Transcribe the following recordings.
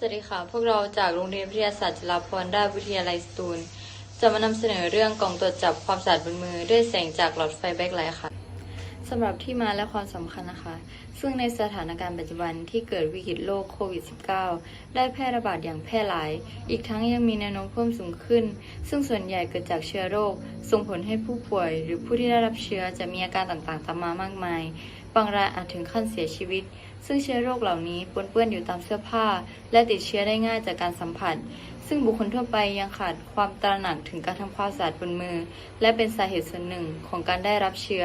สวัสดีค่ะ พวกเราจากโรงเรียนวิทยาศาสตร์จุฬาภรณราชวิทยาลัยสตูล จะมานำเสนอเรื่องกล่องตรวจจับความสะอาดบนมือด้วยแสงจากหลอดไฟแบ็คไลท์ค่ะสำหรับที่มาและความสำคัญนะคะ ซึ่งในสถานการณ์ปัจจุบันที่เกิดวิกฤตโรคโควิด -19 ได้แพร่ระบาดอย่างแพร่หลาย อีกทั้งยังมีแนวโน้มเพิ่มสูงขึ้น ซึ่งส่วนใหญ่เกิดจากเชื้อโรค ส่งผลให้ผู้ป่วย หรือผู้ที่ได้รับเชื้อจะมีอาการต่างๆตามมามากมาย บางรายอาจถึงขั้นเสียชีวิต ซึ่งเชื้อโรคเหล่านี้ปนเปื้อนอยู่ตามเสื้อผ้า และติดเชื้อได้ง่ายจากการสัมผัส ซึ่งบุคคลทั่วไปยังขาดความตระหนักถึงการทำความสะอาดบนมือ และเป็นสาเหตุส่วนหนึ่งของการได้รับเชื้อ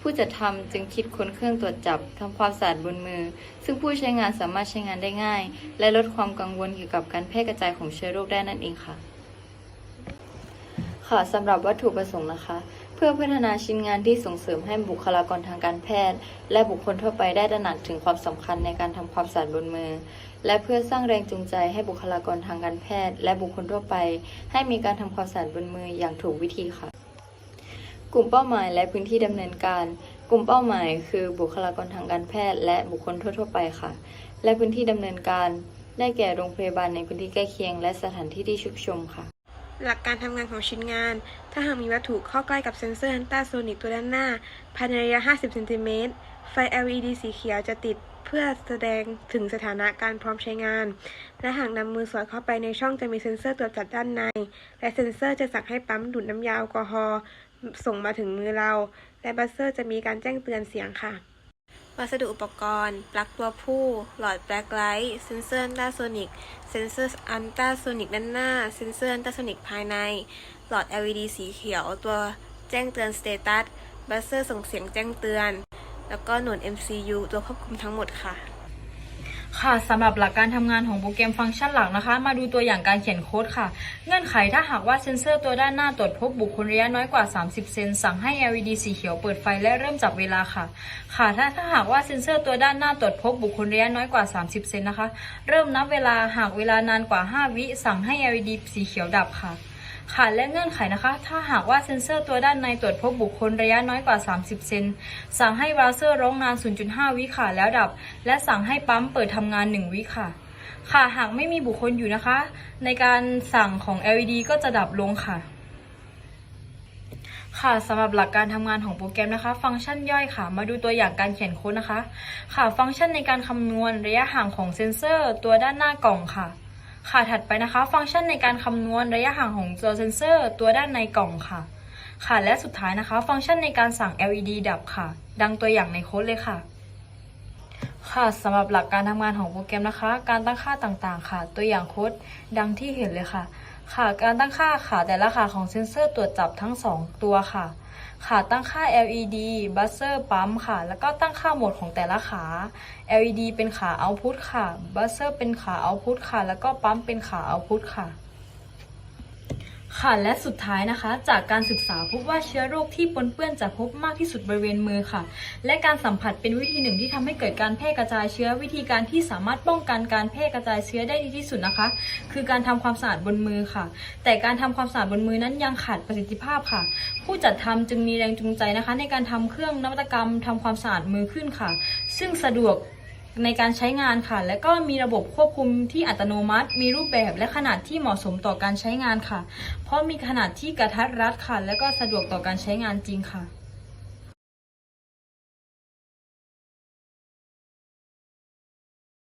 ผู้จัดทำจึงคิดค้นเครื่องตรวจจับทำความสะอาดบนมือ ซึ่งผู้ใช้งานสามารถใช้งานได้ง่าย และลดความกังวลเกี่ยวกับการแพร่กระจายของเชื้อโรคได้นั่นเองค่ะค่ะสำหรับวัตถุประสงค์นะคะ พื่อพัฒนาชิ้นงานที่ส่งเสริมให้บุคลากรทางการแพทย์ และบุคคลทั่วไปได้ตระหนักถึงความสำคัญในการทำความสะอาดบนมือ และเพื่อสร้างแรงจูงใจให้บุคลากรทางการแพทย์ และบุคคลทั่วไป ให้มีการทำความสะอาดบนมืออย่างถูกวิธีค่ะ กลุ่มเป้าหมายและพื้นที่ดำเนินการ กลุ่มเป้าหมาย คือบุคลากรทางการแพทย์ และบุคคลทั่ว ๆ ไปค่ะ และพื้นที่ดำเนินการ ได้แก่โรงพยาบาลในพื้นที่ใกล้เคียง และสถานที่ที่ชุกชุมค่ะ หลักการทำงานของชิ้นงาน ถ้าหากมีวัตถุเข้าใกล้กับเซ็นเซอร์ฮันต้าโซนิกตัวด้านหน้า ภายในระยะ 50 เซนติเมตร ไฟ LED สีเขียวจะติดเพื่อแสดงถึงสถานะการพร้อมใช้งาน และหากนำมือสอดเข้าไปในช่องจะมีเซ็นเซอร์ตรวจจับด้านใน และเซ็นเซอร์จะสั่งให้ปั๊มดูดน้ำยาแอลกอฮอล์ส่งมาถึงมือเรา และบัสเซอร์จะมีการแจ้งเตือนเสียงค่ะ วัสดุอุปกรณ์ ปลั๊กตัวผู้ หลอดแบล็คไลท์เซนเซอร์อันตราโซนิก เซนเซอร์อันตราโซนิกด้านหน้า เซนเซอร์อันตราโซนิกภายใน หลอด LED สีเขียว ตัวแจ้งเตือนสเตตัส บัสเซอร์ส่งเสียงแจ้งเตือน แล้วก็หน่วย MCU ตัวควบคุมทั้งหมดค่ะ ค่ะสำหรับหลักการทำงานของโปรแกรมฟังก์ชันหลักนะคะ มาดูตัวอย่างการเขียนโค้ดค่ะ เงื่อนไขถ้าหากว่าเซ็นเซอร์ตัวด้านหน้าตรวจพบบุคคลระยะน้อยกว่า 30 เซนสั่งให้ LED สีเขียวเปิดไฟและเริ่มจับเวลาค่ะ ค่ะถ้าถ้าหากว่าเซ็นเซอร์ตัวด้านหน้าตรวจพบบุคคลระยะน้อยกว่า 30 เซนนะคะ เริ่มนับเวลาหากเวลานานกว่า 5 วิสั่งให้ LED สีเขียวดับค่ะ ค่ะและเงื่อนไขนะคะ ถ้าหากว่าเซ็นเซอร์ตัวด้านในตรวจพบบุคคลระยะน้อยกว่า 30 เซน สั่งให้เบราว์เซอร์ร้องนาน 0.5 วิค่ะแล้วดับ และสั่งให้ปั๊มเปิดทำงาน 1 วิค่ะ ค่ะหากไม่มีบุคคลอยู่นะคะ ในการสั่งของ LED ก็จะดับลงค่ะ ค่ะสำหรับหลักการทำงานของโปรแกรมนะคะ ฟังก์ชันย่อยค่ะ มาดูตัวอย่างการเขียนโค้ดนะคะ ค่ะ ฟังก์ชันในการคำนวณระยะห่างของเซ็นเซอร์ ตัวด้านหน้ากล่องค่ะ ค่ะถัดไปนะคะ ฟังก์ชันในการคำนวณระยะห่างของตัวเซนเซอร์ ตัวด้านในกล่องค่ะ ค่ะและสุดท้ายนะคะ ฟังก์ชันในการสั่ง LED ดับค่ะ ดังตัวอย่างในโค้ดเลยค่ะ ค่ะสำหรับหลักการทำงานของโปรแกรมนะคะ การตั้งค่าต่างๆ ค่ะ ตัวอย่างโค้ดดังที่เห็นเลยค่ะ ค่ะ การตั้งค่าค่ะแต่ละค่าของเซ็นเซอร์ตรวจจับทั้ง 2 ตัวค่ะ ค่ะตั้งค่า LED buzzer ปั๊มค่ะ แล้วก็ตั้งค่าโหมดของแต่ละขา LED เป็นขา output ค่ะ buzzer เป็นขา output ค่ะ แล้วก็ปั๊มเป็นขา output ค่ะ ค่ะและสุดท้ายนะคะ จากการศึกษาพบว่าเชื้อโรคที่ปนเปื้อนจะพบมากที่สุดบริเวณมือค่ะ และการสัมผัสเป็นวิธีหนึ่งที่ทำให้เกิดการแพร่กระจายเชื้อวิธีการที่สามารถป้องกันการแพร่กระจายเชื้อได้ดีที่สุดนะคะ คือการทำความสะอาดบนมือค่ะ แต่การทำความสะอาดบนมือนั้นยังขาดประสิทธิภาพค่ะ ผู้จัดทำจึงมีแรงจูงใจนะคะ ในการทำเครื่องนวัตกรรมทำความสะอาดมือขึ้นค่ะ ซึ่งสะดวก ในการใช้งานค่ะ และก็มีระบบควบคุมที่อัตโนมัติ มีรูปแบบและขนาดที่เหมาะสมต่อการใช้งานค่ะ เพราะมีขนาดที่กระทัดรัดค่ะ และก็สะดวกต่อการใช้งานจริงค่ะ